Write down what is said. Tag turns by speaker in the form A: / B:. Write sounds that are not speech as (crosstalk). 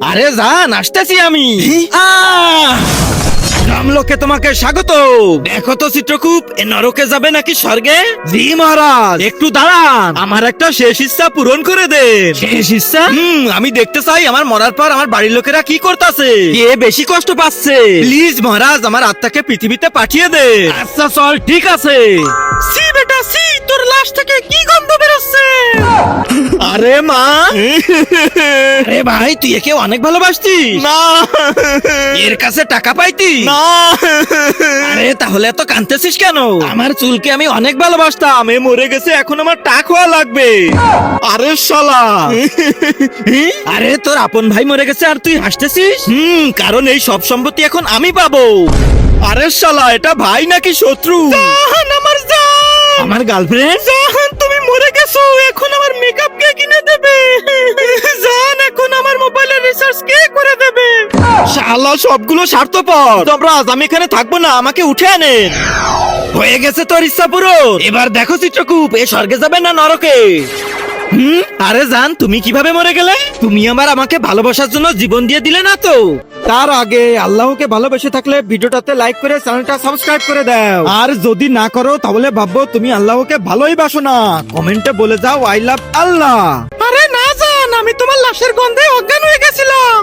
A: আরে জান আসতেছি আমি! রামলোকে তোমাকে স্বাগত। দেখো তো চিত্রকূপ এ নরকে যাবে নাকি স্বর্গে? জি মহারাজ। একটু দাঁড়ান। আমার একটা শেষ ইচ্ছা পূরণ করে দেন শেষ ইচ্ছা? হুম আমি দেখতে চাই আমার মরার পর আমার বাড়ির লোকেরা কি করতেছে। কে বেশি কষ্ট পাচ্ছে? প্লিজ মহারাজ আমার আত্মাকে পৃথিবীতে পাঠিয়ে দে। আচ্ছা চল ঠিক আছে। আরে মা। (laughs) আরে ভাই তুই একে অনেক ভালোবাসতিস। না। এর কাছে টাকা পাইতি না। আরে তাহলে কাঁদতেছিস কেন? আমার চুলকে আমি অনেক ভালোবাসতাম। এ মরে গেছে এখন আমার টাক হওয়া লাগবে। আরে শালা। (laughs) আরে তোর আপন ভাই মরে গেছে আর তুই হাসতেছিস? হুম কারণ এই সব সম্পত্তি এখন আমি পাবো। আরে শালা এটা ভাই নাকি শত্রু? আমার গার্লফ্রেন্ড শালা সবগুলো স্বার্থপর। তোমরা আজ আমি এখানে থাকব না আমাকে উঠে আনেন। হয়ে গেছে তোর ইচ্ছা পুরো এবার দেখো চিত্রকূপ এ স্বর্গে যাবে না নরকে? হুম? আরে জান তুমি কীভাবে মরে গেলে? তুমি আমার আমাকে ভালোবাসার জন্য জীবন দিয়ে দিলে না তো? তার আগে আল্লাহকে ভালোবেসে থাকলে ভিডিওটাতে লাইক করে চ্যানেলটা সাবস্ক্রাইব করে দাও। আর যদি না করো তাহলে ভাববো তুমি আল্লাহকে ভালোই বাসো না। কমেন্টে বলে যাও আই লাভ আল্লাহ। আরে না জান আমি তোমার লাশের গন্ধে অজ্ঞান হয়ে গেছিলাম।